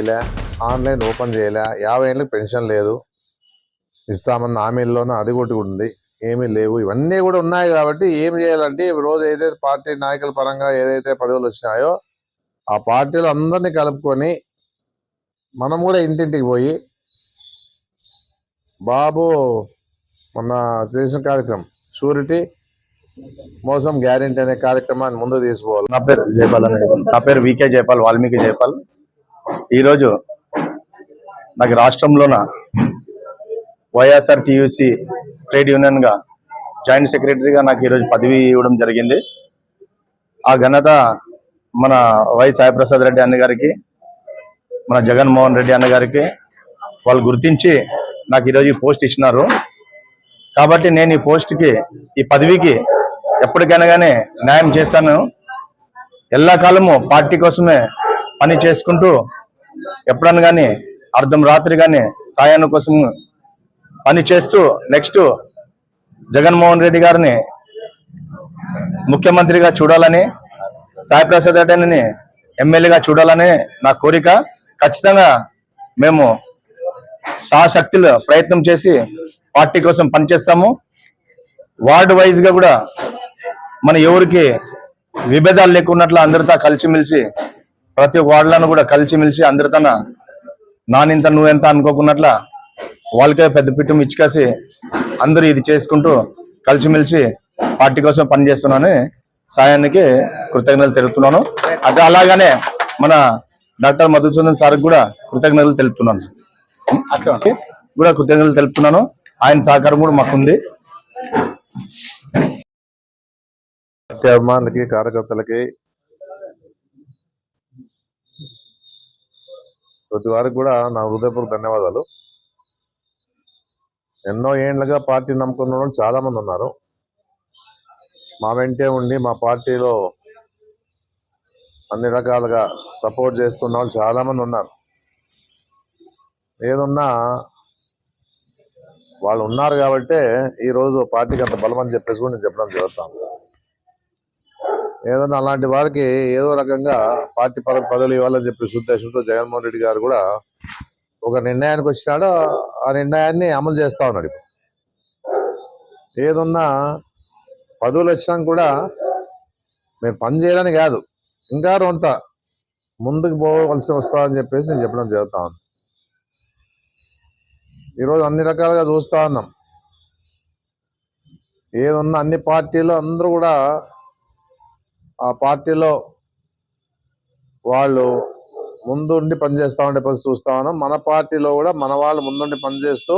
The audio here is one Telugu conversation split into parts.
ఇలా ఆన్లైన్ ఓపెన్ చేయలే యాభై ఏళ్ళకి పెన్షన్ లేదు. ఇస్తామన్న హామీల్లోనూ అది కొట్టుకుంటుంది ఉంది. ఏమీ లేవు. ఇవన్నీ కూడా ఉన్నాయి కాబట్టి ఏం చేయాలంటే ఈ రోజు ఏదైతే పార్టీ నాయకుల పరంగా ఏదైతే పదవులు వచ్చినాయో ఆ పార్టీలు అందరినీ కలుపుకొని మనం కూడా ఇంటింటికి పోయి బాబు మొన్న చేసిన కార్యక్రమం షూరిటీ మోసం గ్యారెంటీ అనే కార్యక్రమాన్ని ముందు తీసుకోవాలి. నా పేరు జయపాల్ నా పేరు వికే జయపాల్ వాల్మీకి జయపాల్. ఈరోజు నాకు రాష్ట్రంలోన వైఎస్ఆర్ టియూసి ట్రేడ్ యూనియన్గా జాయింట్ సెక్రటరీగా నాకు ఈరోజు పదవి ఇవ్వడం జరిగింది. ఆ ఘనత మన వై సాయిప్రసాద్ రెడ్డి అన్న గారికి మన జగన్మోహన్ రెడ్డి అన్న గారికి వాళ్ళు గుర్తించి నాకు ఈరోజు ఈ పోస్ట్ ఇచ్చినారు. కాబట్టి నేను ఈ పోస్ట్కి ఈ పదవికి ఎప్పటికైనా కానీ న్యాయం చేస్తాను. ఎల్లకాలము పార్టీ కోసమే పని చేసుకుంటూ ఎప్పుడన్నా కానీ అర్ధం రాత్రి కానీ సాయాన్ని కోసం పని చేస్తూ నెక్స్ట్ జగన్మోహన్ రెడ్డి గారిని ముఖ్యమంత్రిగా చూడాలని సాయి ప్రసాద్ రెడ్డిని ఎమ్మెల్యేగా చూడాలని నా కోరిక. ఖచ్చితంగా మేము సాశక్తులు ప్రయత్నం చేసి పార్టీ కోసం పనిచేస్తాము వార్డు వైజ్గా కూడా మన ఎవరికి విభేదాలు లేకున్నట్లు అందరితో కలిసిమెలిసి ప్రతి ఒక్క వార్డులను కూడా కలిసిమెలిసి అందరితో నానింత నువ్వెంత అనుకోకున్నట్ల వాళ్ళకే పెద్ద పిట్టం ఇచ్చికేసి అందరూ ఇది చేసుకుంటూ కలిసిమెలిసి పార్టీ కోసం పనిచేస్తున్నానని సాయానికి కృతజ్ఞతలు తెలుపుతున్నాను. అదే అలాగనే మన డాక్టర్ మధుసూదన్ సార్ కూడా కృతజ్ఞతలు తెలుపుతున్నాను. కూడా కృతజ్ఞతలు తెలుపుతున్నాను. ఆయన సహకారం కూడా మాకుంది. అభిమానులకి కార్యకర్తలకి ప్రతి వారికి కూడా నా హృదయపూర్వక ధన్యవాదాలు. ఎన్నో ఏండ్లుగా పార్టీ నమ్ముకున్న వాళ్ళు చాలా మంది ఉన్నారు. మా వెంటే ఉండి మా పార్టీలో అన్ని రకాలుగా సపోర్ట్ చేస్తున్న వాళ్ళు చాలా మంది ఉన్నారు. ఏదున్నా వాళ్ళు ఉన్నారు కాబట్టే ఈరోజు పార్టీకి అంత బలం అని చెప్పేసి కూడా నేను చెప్పడం జరుగుతాను ఏదైనా అలాంటి వారికి ఏదో రకంగా పార్టీ పరం పదవులు ఇవ్వాలని చెప్పి ఉద్దేశంతో జగన్మోహన్ రెడ్డి గారు కూడా ఒక నిర్ణయానికి వచ్చినాడు ఆ నిర్ణయాన్ని అమలు చేస్తా ఉన్నాడు ఏదున్నా పదవులు వచ్చినా కూడా మీరు పని చేయాలని కాదు ఇంకా రొంత ముందుకు పోవలసి వస్తుందని చెప్పేసి నేను చెప్పడం జరుగుతా ఉన్నాను ఈరోజు అన్ని రకాలుగా చూస్తా ఉన్నాం. ఏదున్నా అన్ని పార్టీలు అందరూ కూడా ఆ పార్టీలో వాళ్ళు ముందుండి పనిచేస్తా ఉండే పరిస్థితి చూస్తా ఉన్నాం. మన పార్టీలో కూడా మన వాళ్ళు ముందుండి పనిచేస్తూ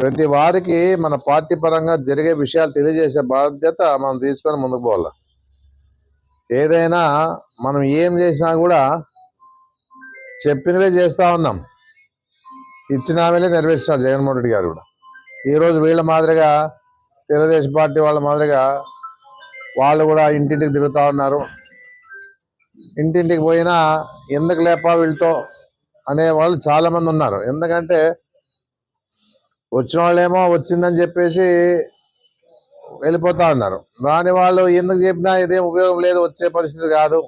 ప్రతి వారికి మన పార్టీ పరంగా జరిగే విషయాలు తెలియజేసే బాధ్యత మనం తీసుకొని ముందుకు పోవాలి. ఏదైనా మనం ఏం చేసినా కూడా చెప్పినవే చేస్తూ ఉన్నాం. ఇచ్చిన హామీలే నెరవేర్చినారు జగన్మోహన్ రెడ్డి గారు కూడా. ఈరోజు వీళ్ళ మాదిరిగా తెలుగుదేశం పార్టీ వాళ్ళ మాదిరిగా వాళ్ళు కూడా ఇంటింటికి తిరుగుతూ ఉన్నారు. ఇంటింటికి పోయినా ఎందుకు లేపా వీళ్ళతో అనే వాళ్ళు చాలా మంది ఉన్నారు. ఎందుకంటే వచ్చిన వాళ్ళేమో వచ్చిందని చెప్పేసి వెళ్ళిపోతా ఉన్నారు. రాని వాళ్ళు ఎందుకు చెప్పినా ఇదేం ఉపయోగం లేదు వచ్చే పరిస్థితి కాదు.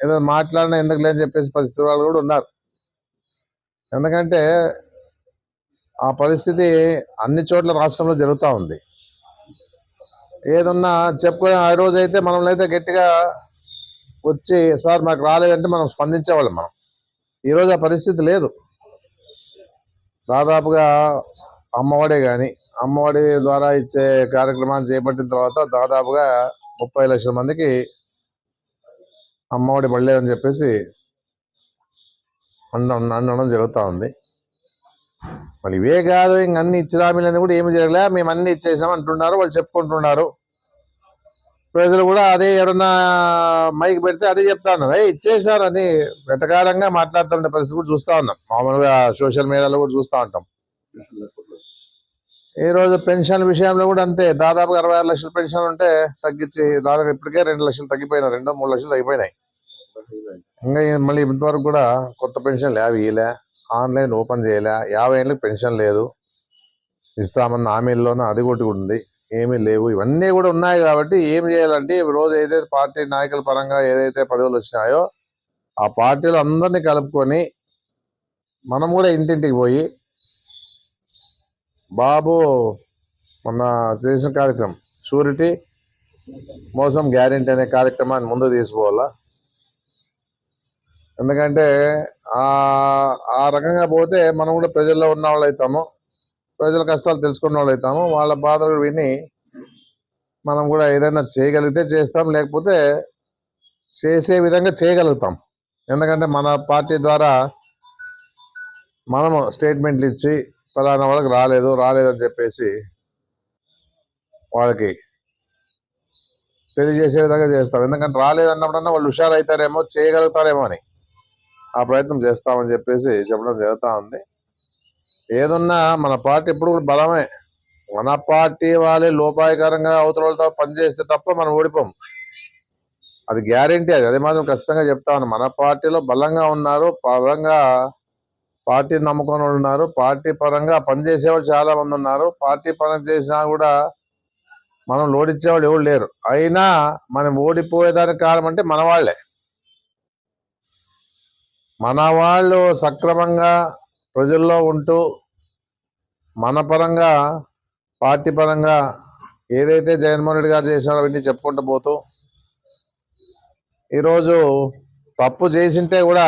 ఏదో మాట్లాడినా ఎందుకు లేదని చెప్పేసి పరిస్థితి వాళ్ళు కూడా ఉన్నారు. ఎందుకంటే ఆ పరిస్థితి అన్ని చోట్ల రాష్ట్రంలో జరుగుతూ ఉంది. ఏదన్నా చెప్పుకునే ఆ రోజు అయితే మనల్ని అయితే గట్టిగా వచ్చి సార్ మాకు రాలేదంటే మనం స్పందించేవాళ్ళం మనం. ఈరోజు ఆ పరిస్థితి లేదు. దాదాపుగా అమ్మఒడే కానీ అమ్మఒడి ద్వారా ఇచ్చే కార్యక్రమాన్ని చేపట్టిన తర్వాత దాదాపుగా ముప్పై లక్షల మందికి అమ్మఒడి పడలేదని చెప్పేసి అనడం అనడం జరుగుతూ ఉంది. మరి ఇవే కాదు ఇంక అన్ని ఇచ్చిన కూడా ఏమి జరగలే. మేము అన్ని ఇచ్చేసాం అంటున్నారు వాళ్ళు చెప్పుకుంటున్నారు. ప్రజలు కూడా అదే ఎవరన్నా మైక్ పెడితే అదే చెప్తా ఉన్నారు. ఏ ఇచ్చేసారని అని వెటకారంగా మాట్లాడుతున్న పరిస్థితి కూడా చూస్తా ఉన్నాం. మామూలుగా సోషల్ మీడియాలో కూడా చూస్తూ ఉంటాం. ఈ రోజు పెన్షన్ విషయంలో కూడా అంతే. దాదాపుగా అరవై ఆరు లక్షల పెన్షన్ ఉంటే తగ్గించి దాదాపు ఇప్పటికే రెండు లక్షలు తగ్గిపోయినాయి. రెండో మూడు లక్షలు తగ్గిపోయినాయి. ఇంకా మళ్ళీ ఇంతవరకు కూడా కొత్త పెన్షన్ లేవు ఇయలే ఆన్లైన్ ఓపెన్ చేయలే. యాభై ఏళ్ళకి పెన్షన్ లేదు. ఇస్తామన్న హామీల్లోనూ అది ఒకటి ఉంది. ఏమీ లేవు. ఇవన్నీ కూడా ఉన్నాయి కాబట్టి ఏం చేయాలంటే రోజు ఏదైతే పార్టీ నాయకుల పరంగా ఏదైతే పదవులు వచ్చినాయో ఆ పార్టీలు అందరినీ కలుపుకొని మనం కూడా ఇంటింటికి పోయి బాబు మొన్న చేసిన కార్యక్రమం షూరిటీ మోసం గ్యారెంటీ అనే కార్యక్రమాన్ని ముందు తీసుకోవాలా ఎందుకంటే ఆ ఆ రకంగా పోతే మనం కూడా ప్రజల్లో ఉన్న వాళ్ళు అవుతాము. ప్రజల కష్టాలు తెలుసుకున్న వాళ్ళు అవుతాము వాళ్ళ బాధలు విని మనం కూడా ఏదైనా చేయగలిగితే చేస్తాం. లేకపోతే చేసే విధంగా చేయగలుగుతాం. ఎందుకంటే మన పార్టీ ద్వారా మనము స్టేట్మెంట్లు ఇచ్చి ఫలానా వాళ్ళకి రాలేదు రాలేదు అని చెప్పేసి వాళ్ళకి తెలియజేసే విధంగా చేస్తాం. ఎందుకంటే రాలేదన్నప్పుడన్నా వాళ్ళు హుషారు అవుతారేమో చేయగలుగుతారేమో అని ఆ ప్రయత్నం చేస్తామని చెప్పేసి చెప్పడం జరుగుతూ ఉంది. ఏదున్నా మన పార్టీ ఎప్పుడు కూడా బలమే. మన పార్టీ వాళ్ళే లోపాయకరంగా అవతల వాళ్ళతో పనిచేస్తే తప్ప మనం ఓడిపోం. అది గ్యారంటీ అది. అది మాత్రం ఖచ్చితంగా చెప్తాను మన పార్టీలో బలంగా ఉన్నారు బలంగా పార్టీ నమ్ముకొని వాళ్ళు ఉన్నారు పార్టీ పరంగా పనిచేసేవాళ్ళు చాలా మంది ఉన్నారు. పార్టీ పరంగా చేసినా కూడా మనం లోడిచ్చే వాళ్ళు ఎవరు లేరు. అయినా మనం ఓడిపోయేదానికి కారణం అంటే మన వాళ్ళే. మన వాళ్ళు సక్రమంగా ప్రజల్లో ఉంటూ మన పరంగా పార్టీ పరంగా ఏదైతే జగన్మోహన్ రెడ్డి గారు చేశారో అవన్నీ చెప్పుకుంటూ పోతూ ఈరోజు తప్పు చేసింటే కూడా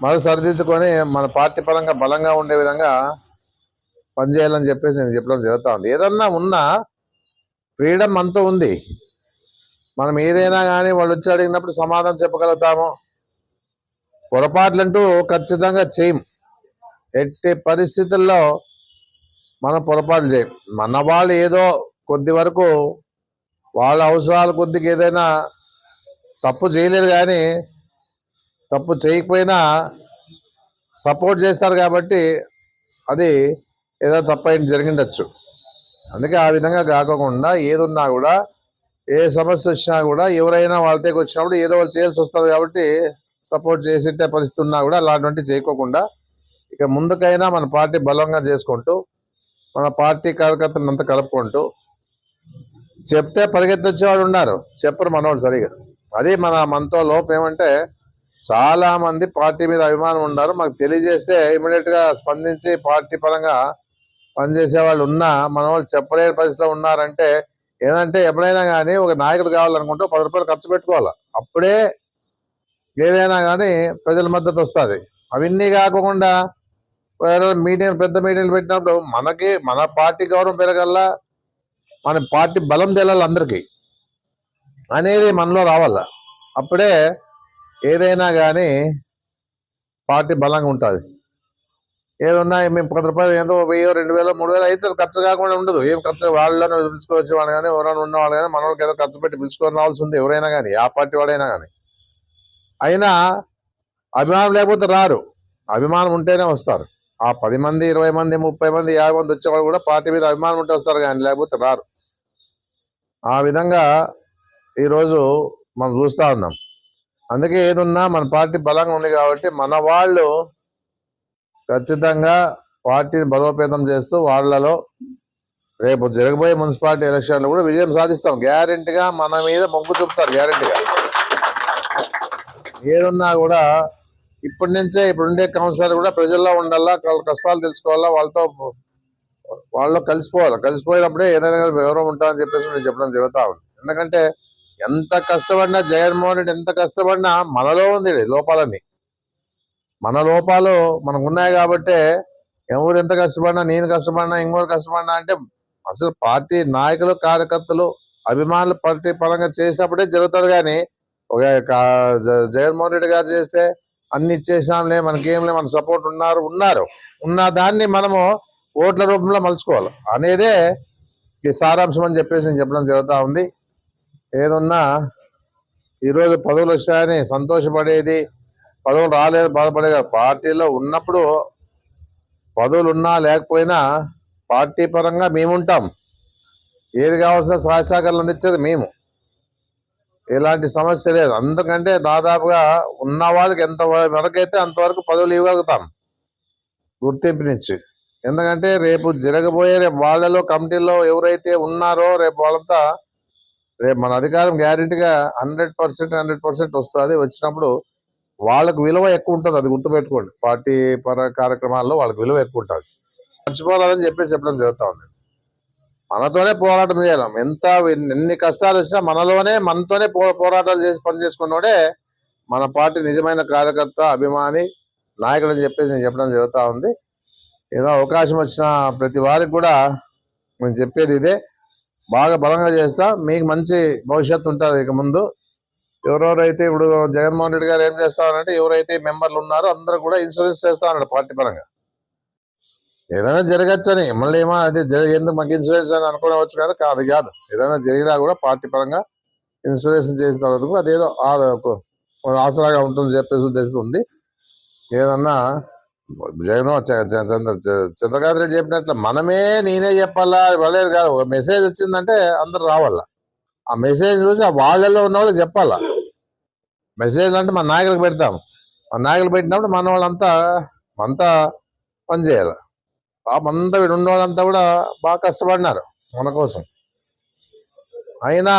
మళ్ళీ సరిదిద్దుకొని మన పార్టీ పరంగా బలంగా ఉండే విధంగా పనిచేయాలని చెప్పేసి నేను చెప్పడం జరుగుతూ ఉంది. ఏదన్నా ఉన్నా ఫ్రీడమ్ అంతా ఉంది. మనం ఏదైనా కానీ వాళ్ళు వచ్చి అడిగినప్పుడు సమాధానం చెప్పగలుగుతాము. పొరపాట్లంటూ ఖచ్చితంగా చేయం. ఎట్టి పరిస్థితుల్లో మనం పొరపాటు చేయం మన వాళ్ళు ఏదో కొద్ది వరకు వాళ్ళ అవసరాల కొద్దికి ఏదైనా తప్పు చేయలేదు కానీ తప్పు చేయకపోయినా సపోర్ట్ చేస్తారు కాబట్టి అది ఏదో తప్పైన జరిగిండొచ్చు. అందుకే ఆ విధంగా కాకుండా ఏదున్నా కూడా ఏ సమస్య వచ్చినా కూడా ఎవరైనా వాళ్ళ దగ్గర వచ్చినప్పుడు ఏదో వాళ్ళు చేయాల్సి వస్తుంది కాబట్టి సపోర్ట్ చేసింటే పరిస్థితి ఉన్నా కూడా అలాంటివంటి చేయకోకుండా ఇక ముందుకైనా మన పార్టీ బలంగా చేసుకుంటూ మన పార్టీ కార్యకర్తలను అంతా కలుపుకుంటూ చెప్తే పరిగెత్తొచ్చేవాడు ఉన్నారు. చెప్పరు మనవాళ్ళు సరిగా. అది మన మనతో లోపం ఏమంటే చాలా మంది పార్టీ మీద అభిమానం ఉన్నారు. మాకు తెలియజేస్తే ఇమీడియట్గా స్పందించి పార్టీ పరంగా పనిచేసే వాళ్ళు ఉన్నా మన వాళ్ళు చెప్పలేని పరిస్థితిలో ఉన్నారంటే ఏదంటే ఎప్పుడైనా కానీ ఒక నాయకుడు కావాలనుకుంటే పది రూపాయలు ఖర్చు పెట్టుకోవాలి. అప్పుడే ఏదైనా కానీ ప్రజల మద్దతు వస్తుంది. అవన్నీ కాకుండా మీటింగ్ పెద్ద మీటింగ్లు పెట్టినప్పుడు మనకి మన పార్టీ గౌరవం పెరగల్లా మన పార్టీ బలం తెలాలి అందరికీ. అనేది మనలో రావాల అప్పుడే ఏదైనా కానీ పార్టీ బలంగా ఉంటుంది. ఏదన్నా మేము పది రూపాయలు ఏదో వెయ్యో రెండు వేలు మూడు వేలు అయితే ఖర్చు కాకుండా ఉండదు. ఏం ఖర్చు వాళ్ళని పిలుచుకోవచ్చు వాళ్ళు కానీ ఎవరైనా ఉన్నవాళ్ళు కానీ మన వాళ్ళకి ఏదో ఖర్చు పెట్టి పిలుచుకొని రావాల్సి ఉంది ఎవరైనా కానీ ఆ పార్టీ వాడైనా కానీ అయినా అభిమానం లేకపోతే రారు. అభిమానం ఉంటేనే వస్తారు. ఆ పది మంది ఇరవై మంది ముప్పై మంది యాభై మంది వచ్చేవాళ్ళు కూడా పార్టీ మీద అభిమానం ఉంటే వస్తారు కానీ లేకపోతే రారు. ఆ విధంగా ఈరోజు మనం చూస్తూ ఉన్నాం. అందుకే ఏదున్నా మన పార్టీ బలంగా ఉంది కాబట్టి మన వాళ్ళు ఖచ్చితంగా పార్టీని బలోపేతం చేస్తూ వాళ్ళలో రేపు జరగబోయే మున్సిపాలిటీ ఎలక్షన్లు కూడా విజయం సాధిస్తాం. గ్యారెంటీగా మన మీద మొగ్గు చూపుతారు గ్యారెంటీగా. ఏదున్నా కూడా ఇప్పటి నుంచే ఇప్పుడు ఉండే కౌన్సిలర్ కూడా ప్రజల్లో ఉండాలా వాళ్ళ కష్టాలు తెలుసుకోవాలా వాళ్ళతో వాళ్ళు కలిసిపోవాలి. కలిసిపోయినప్పుడే ఏదైనా వివరం వివరం అని చెప్పేసి నేను చెప్పడం జరుగుతా ఉంది. ఎందుకంటే ఎంత కష్టపడినా జగన్మోహన్ రెడ్డి ఎంత కష్టపడినా మనలో ఉంది లోపాలని మన లోపాలు మనకు ఉన్నాయి కాబట్టి ఎవరు ఎంత కష్టపడినా నేను కష్టపడినా ఇంకోరు కష్టపడినా అంటే అసలు పార్టీ నాయకులు కార్యకర్తలు అభిమానులు పార్టీ పరంగా చేసినప్పుడే జరుగుతుంది కానీ ఒక జగన్మోహన్ రెడ్డి గారు చేస్తే అన్ని ఇచ్చేసాంలే మనకేంలే మన సపోర్ట్ ఉన్నారు ఉన్నారు. ఉన్న దాన్ని మనము ఓట్ల రూపంలో మలుచుకోవాలి. అనేదే ఈ సారాంశం అని చెప్పేసి నేను చెప్పడం జరుగుతూ ఉంది. ఏదున్నా ఈరోజు పదవులు వచ్చాయని సంతోషపడేది పదవులు రాలేదు బాధపడేది పార్టీలో ఉన్నప్పుడు పదవులు ఉన్నా లేకపోయినా పార్టీ పరంగా మేముంటాం. ఏది కావాల్సిన సహాయ సహకారాలు అందించేది మేము. ఎలాంటి సమస్య లేదు. అందుకంటే దాదాపుగా ఉన్న వాళ్ళకి ఎంత వరకైతే అంతవరకు పదవులు ఇవ్వగలుగుతాం. గుర్తింపునిచ్చి ఎందుకంటే రేపు జరగబోయే రేపు వాళ్ళలో కమిటీలో ఎవరైతే ఉన్నారో రేపు వాళ్ళంతా రేపు మన అధికారం గ్యారెంటీగా హండ్రెడ్ పర్సెంట్ హండ్రెడ్ పర్సెంట్ వస్తుంది. వచ్చినప్పుడు వాళ్ళకు విలువ ఎక్కువ ఉంటుంది. అది గుర్తుపెట్టుకోండి. పార్టీ పర కార్యక్రమాల్లో వాళ్ళకి విలువ ఎక్కువ ఉంటుంది. మర్చిపోరాదని చెప్పేసి చెప్పడం జరుగుతా ఉంది. మనతోనే పోరాటం చేయాలి. ఎంత ఎన్ని కష్టాలు వచ్చినా మనలోనే మనతోనే పో పోరాటాలు చేసి పని చేసుకున్నోడే మన పార్టీ నిజమైన కార్యకర్త అభిమాని నాయకుడు అని చెప్పేసి నేను చెప్పడం జరుగుతూ ఉంది. ఏదో అవకాశం వచ్చిన ప్రతి వారికి కూడా నేను చెప్పేది ఇదే. బాగా బలంగా చేస్తా. మీకు మంచి భవిష్యత్తు ఉంటుంది ఇక ముందు. ఎవరెవరైతే ఇప్పుడు జగన్మోహన్ రెడ్డి గారు ఏం చేస్తారంటే ఎవరైతే మెంబర్లు ఉన్నారో అందరూ కూడా ఇన్సూరెన్స్ చేస్తా ఉన్నాడు పార్టీ పరంగా. ఏదైనా జరగచ్చు అని మళ్ళీ ఏమో అది జరగ ఎందుకు మాకు ఇన్సూరెన్స్ అని అనుకోవచ్చు కదా కాదు కాదు. ఏదైనా జరిగినా కూడా పార్టీ పరంగా ఇన్సూరెన్స్ చేసిన తర్వాత కూడా అదేదో ఆసరాగా ఉంటుంది చెప్పేసి ఉద్దేశం ఉంది. ఏదన్నా జగన్ చంద్ర చంద్రకాంత్ రెడ్డి చెప్పినట్లు మనమే నేనే చెప్పాలా వాళ్ళేది కాదు. ఒక మెసేజ్ వచ్చిందంటే అందరు రావాలా? ఆ మెసేజ్ చూసి ఆ వాళ్ళలో ఉన్న వాళ్ళు చెప్పాలా? మెసేజ్ అంటే మన నాయకులకు పెడతాం మన నాయకులు పెట్టినప్పుడు మన వాళ్ళంతా అంతా పని చేయాలి? పాపం అంతా వీడు ఉన్న వాళ్ళంతా కూడా బాగా కష్టపడినారు మన కోసం. అయినా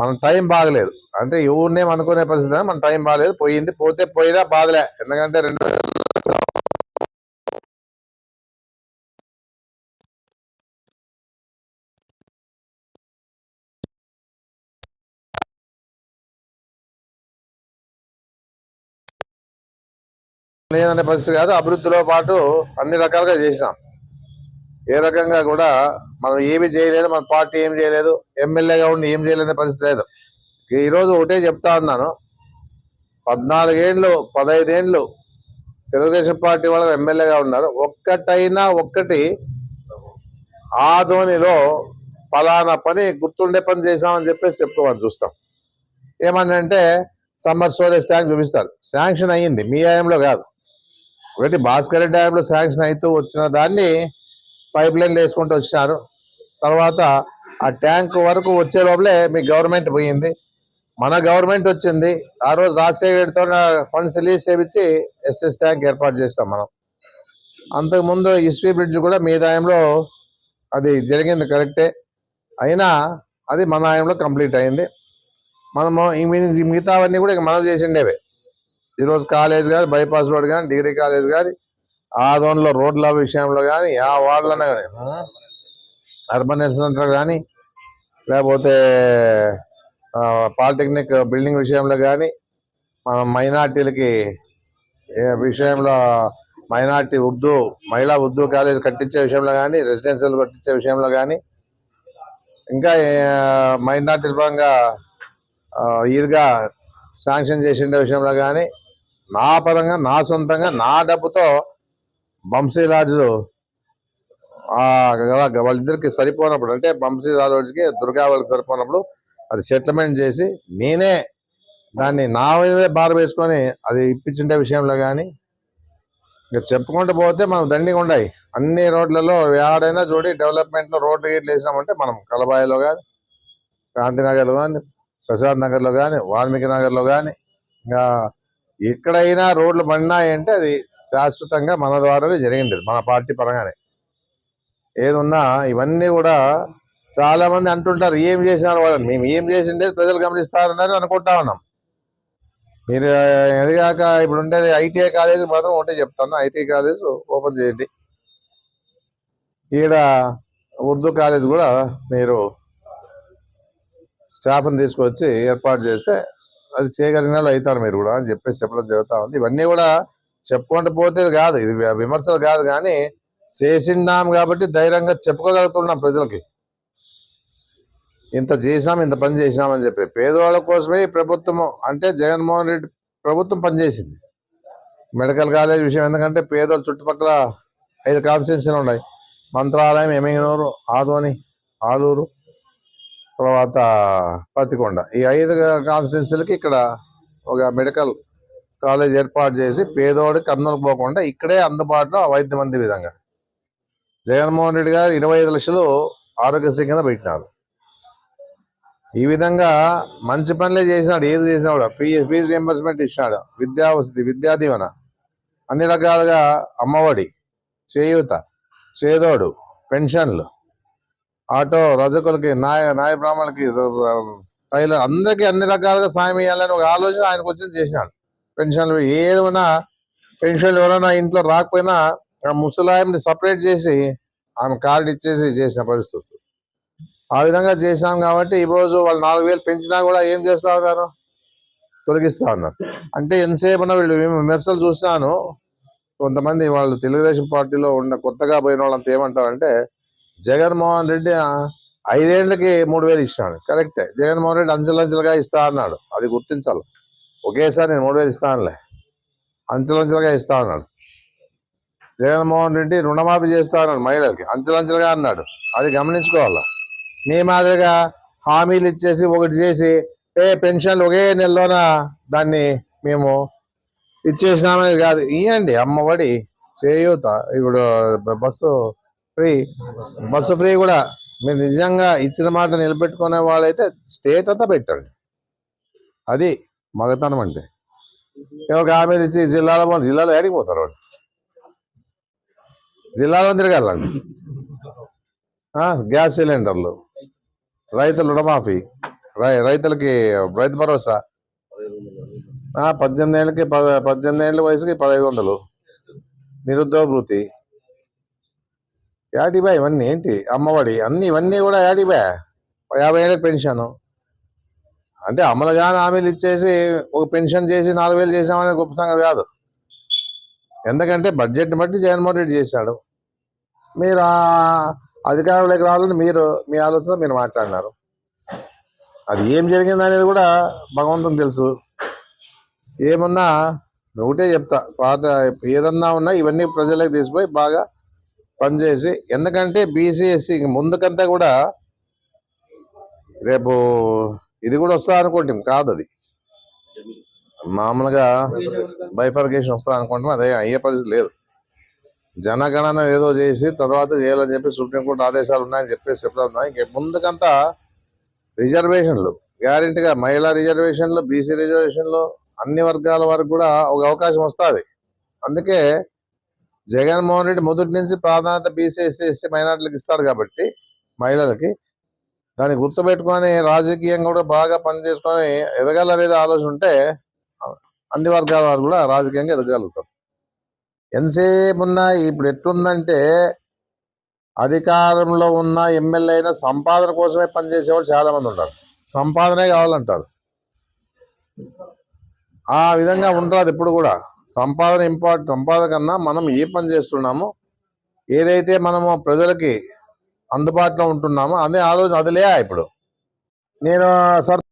మన టైం బాగలేదు. అంటే ఎవరినేం అనుకునే పరిస్థితి మన టైం బాగలేదు. పోయింది. పోతే పోయినా బాధలే. ఎందుకంటే రెండు లేదనే పరిస్థితి కాదు అభివృద్ధిలో పాటు అన్ని రకాలుగా చేసినాం ఏ రకంగా కూడా మనం ఏమి చేయలేదు మన పార్టీ ఏం చేయలేదు ఎమ్మెల్యేగా ఉండి ఏం చేయలేని పరిస్థితి లేదు. ఈరోజు ఒకటే చెప్తా ఉన్నాను పద్నాలుగేండ్లు పదహైదేండ్లు తెలుగుదేశం పార్టీ వాళ్ళు ఎమ్మెల్యేగా ఉన్నారు. ఒక్కటైనా ఒక్కటి ఆ ధోనిలో పలానా పని గుర్తుండే పని చేశామని చెప్పేసి చెప్పుకోమని చూస్తాం. ఏమని అంటే సమ్మర్ స్టోరేజ్ ట్యాంక్ చూపిస్తారు. శాంక్షన్ అయ్యింది మీ ఆయంలో కాదు. ఒకటి భాస్కర్ రెడ్డి శాంక్షన్ అవుతూ వచ్చిన దాన్ని పైప్ లైన్లు వేసుకుంటూ వచ్చినారు. తర్వాత ఆ ట్యాంక్ వరకు వచ్చే లోపలే మీ గవర్నమెంట్ పోయింది. మన గవర్నమెంట్ వచ్చింది. ఆ రోజు రాజశేఖర ఫండ్స్ రిలీజ్ చేయించి ఎస్ఎస్ ట్యాంక్ ఏర్పాటు చేస్తాం మనం. అంతకుముందు ఇస్వీ బ్రిడ్జ్ కూడా మీ దాయంలో అది జరిగింది కరెక్టే. అయినా అది మన ఆయంలో కంప్లీట్ అయింది. మనము మిగతావన్నీ కూడా ఇక మనం చేసిండేవే. ఈరోజు కాలేజ్ కానీ బైపాస్ రోడ్ కానీ డిగ్రీ కాలేజ్ కానీ ఆ రోడ్ల విషయంలో కానీ ఆ వార్డులోనే కానీ అర్బన్ హెల్త్ సెంటర్ కానీ లేకపోతే పాలిటెక్నిక్ బిల్డింగ్ విషయంలో కానీ మన మైనార్టీలకి విషయంలో మైనార్టీ ఉర్దూ మహిళా ఉర్దూ కాలేజ్ కట్టించే విషయంలో కానీ రెసిడెన్షియల్ కట్టించే విషయంలో కానీ ఇంకా మైనార్టీ పరంగా ఆ, ఈద్గా శాంక్షన్ చేసిండే విషయంలో కానీ నా పరంగా నా సొంతంగా నా డబ్బుతో బంసీ లాడ్జ్ వాళ్ళిద్దరికి సరిపోనప్పుడు అంటే బంసీ లాడ్జ్కి దుర్గా వాళ్ళకి సరిపోనప్పుడు అది సెటిల్మెంట్ చేసి నేనే దాన్ని నా మీదే బార వేసుకొని అది ఇప్పించిండే విషయంలో కానీ ఇంకా చెప్పుకుంటూ పోతే మనం దండిగా ఉన్నాయి అన్ని రోడ్లలో ఏడైనా చూడి డెవలప్మెంట్లో రోడ్లు గీట్లు వేసినామంటే మనం కలబాయిలో కానీ క్రాంతినగర్లో కానీ ప్రసాద్ నగర్లో కానీ వాల్మీకి నగర్లో కానీ ఇంకా ఎక్కడైనా రోడ్లు పడినాయంటే అది శాశ్వతంగా మన ద్వారానే జరిగింది మన పార్టీ పరంగానే. ఏదున్నా ఇవన్నీ కూడా చాలా మంది అంటుంటారు ఏం చేసినారు వాళ్ళని మేము ఏం చేసిండే ప్రజలు గమనిస్తారన్నారు అనుకుంటా ఉన్నాం. మీరు ఎదిగాక ఇప్పుడు ఉండేది ఐటీఐ కాలేజ్ మాత్రం ఒకటే చెప్తాను ఐటీఐ కాలేజ్ ఓపెన్ చేయండి. ఈడ ఉర్దూ కాలేజ్ కూడా మీరు స్టాఫ్ని తీసుకొచ్చి ఏర్పాటు చేస్తే అది చేయగలిగిన వాళ్ళు అవుతారు మీరు కూడా అని చెప్పేసి చెప్పడం జరుగుతూ ఉంది. ఇవన్నీ కూడా చెప్పుకుంటూ పోతే కాదు. ఇది విమర్శలు కాదు కానీ చేసిండాం కాబట్టి ధైర్యంగా చెప్పుకోగలుగుతున్నాం ప్రజలకి. ఇంత చేసినాం ఇంత పని చేసినాం అని చెప్పి. పేదవాళ్ళ కోసమే ప్రభుత్వము ప్రభుత్వం అంటే జగన్మోహన్ రెడ్డి ప్రభుత్వం పనిచేసింది. మెడికల్ కాలేజ్ విషయం ఎందుకంటే పేదవాళ్ళ చుట్టుపక్కల ఐదు కాన్స్టిట్యూన్సీలు ఉన్నాయి. మంత్రాలయం ఎమింగనూరు ఆదోని ఆలూరు తర్వాత పత్తికొండ. ఈ ఐదు కాన్స్టిట్యున్సీలకి ఇక్కడ ఒక మెడికల్ కాలేజ్ ఏర్పాటు చేసి పేదోడు కర్నూలు పోకుండా ఇక్కడే అందుబాటులో వైద్యం అందే విధంగా. జగన్మోహన్ రెడ్డి గారు ఇరవై ఐదు లక్షలు ఆరోగ్యశ్రీ కింద పెట్టినారు. ఈ విధంగా మంచి పనులే చేసినాడు ఏది చేసినా కూడా. ఫీ ఫీజు రియంబర్స్మెంట్ ఇచ్చినాడు. విద్యా వసతి విద్యా దీవెన. అన్ని రకాలుగా అమ్మఒడి చేయూత చేదోడు పెన్షన్లు. ఆటో రజకులకి నాయ నాయ బ్రాహ్మణులకి టైలర్ అందరికీ అన్ని రకాలుగా సాయం ఇవ్వాలని ఒక ఆలోచన ఆయనకు వచ్చి చేసినాడు. పెన్షన్లు ఏదైనా పెన్షన్లు ఎవరైనా ఇంట్లో రాకపోయినా ఆ ముసలాయంని సపరేట్ చేసి ఆమె కార్డు ఇచ్చేసి చేసిన పరిస్థితి ఆ విధంగా చేసినాం కాబట్టి ఈ రోజు వాళ్ళు నాలుగు వేలు పెంచినా కూడా ఏం చేస్తా ఉన్నారు? తొలగిస్తా ఉన్నారు. అంటే ఎంతసేపు ఉన్న వీళ్ళు విమ- విమర్శలు చూసినాను. కొంతమంది వాళ్ళు తెలుగుదేశం పార్టీలో ఉన్న కొత్తగా పోయిన వాళ్ళంతా ఏమంటారంటే జగన్మోహన్ రెడ్డి ఐదేళ్ళకి మూడు వేలు ఇచ్చినాడు కరెక్టే. జగన్మోహన్ రెడ్డి అంచెలంచెలుగా ఇస్తా అన్నాడు. అది గుర్తించాలి. ఒకేసారి నేను మూడు వేలు ఇస్తానులే. అంచెలంచెలుగా ఇస్తా అన్నాడు. జగన్మోహన్ రెడ్డి రుణమాఫీ చేస్తా అన్నాడు మహిళలకి. అంచెలంచెలుగా అన్నాడు. అది గమనించుకోవాలి? మీ మాదిరిగా హామీలు ఇచ్చేసి ఒకటి చేసి ఏ పెన్షన్లు ఒకే నెలలోన? దాన్ని మేము ఇచ్చేసినామనేది కాదు. ఇవ్వండి అమ్మఒడి చేయూత. ఇప్పుడు బస్సు ఫ్రీ బస్సు ఫ్రీ కూడా. మీరు నిజంగా ఇచ్చిన మాట నిలబెట్టుకునే వాళ్ళైతే స్టేట్ అంతా పెట్టండి. అది మగతనం అంటే. ఎవరికి హామీలు ఇచ్చి జిల్లాలో జిల్లాలో ఏడికి పోతారు వాళ్ళు. జిల్లాలో తిరగాలండి. ఆ, గ్యాస్ సిలిండర్లు. రైతులు రుణమాఫీ. రై- రైతులకి రైతు భరోసా. ఆ, పద్దెనిమిది ఏళ్ళకి పద- పద్దెనిమిది ఏళ్ళ వయసుకి పదహైదు వందలు. నిరుద్యోగ వృత్తి. యాటిబా ఇవన్నీ? ఏంటి? అమ్మఒడి అన్ని ఇవన్నీ కూడా యాటిబా యాభై ఏళ్ళకి పెన్షన్. అంటే అమలుగాని హామీలు ఇచ్చేసి ఒక పెన్షన్ చేసి నాలుగు వేలు చేసామనే గొప్ప సంగతి కాదు. ఎందుకంటే బడ్జెట్ని బట్టి జగన్మోహన్ రెడ్డి చేశాడు. మీరు అధికారంలోకి రావాలని మీరు మీ ఆలోచన మీరు మాట్లాడినారు. అది ఏం జరిగింది అనేది కూడా భగవంతుని తెలుసు. ఏమన్నా ఒకటే చెప్తా. పాత ఏదన్నా ఉన్నా ఇవన్నీ ప్రజలకు తీసిపోయి బాగా పనిచేసి ఎందుకంటే బీసీఎస్సీ ముందుకంతా కూడా రేపు ఇది కూడా వస్తా అనుకుంటాం కాదు అది. మామూలుగా బైఫర్కేషన్ వస్తా అనుకుంటాం అదే అయ్యే పరిస్థితి లేదు. జనగణన ఏదో చేసి తర్వాత చేయాలని చెప్పి సుప్రీంకోర్టు ఆదేశాలు ఉన్నాయని చెప్పేసి చెప్పడం ఇంక ముందుకంతా రిజర్వేషన్లు గ్యారెంటీగా మహిళా రిజర్వేషన్లు బీసీ రిజర్వేషన్లు అన్ని వర్గాల వరకు కూడా ఒక అవకాశం వస్తుంది. అందుకే జగన్మోహన్ రెడ్డి మొదటి నుంచి ప్రాధాన్యత బీసీ ఎస్సీ ఎస్టీ మైనార్టీలకు ఇస్తారు కాబట్టి మహిళలకి. దాన్ని గుర్తుపెట్టుకొని రాజకీయంగా కూడా బాగా పనిచేసుకొని ఎదగాలనేది ఆలోచన ఉంటే అన్ని వర్గాల వారు కూడా రాజకీయంగా ఎదగలుగుతారు. ఎంతసేపు ఉన్నా ఇప్పుడు ఎట్లుందంటే అధికారంలో ఉన్న ఎమ్మెల్యే అయినా సంపాదన కోసమే పనిచేసేవాళ్ళు చాలా మంది ఉంటారు. సంపాదనే కావాలంటారు. ఆ విధంగా ఉంటుంది ఇప్పుడు కూడా. సంపాదన ఇంపార్టెంట్ సంపాదన కన్నా మనం ఏ పని చేస్తున్నామో ఏదైతే మనము ప్రజలకి అందుబాటులో ఉంటున్నామో అదే ఆలోచన అదిలే ఇప్పుడు? నేను సార్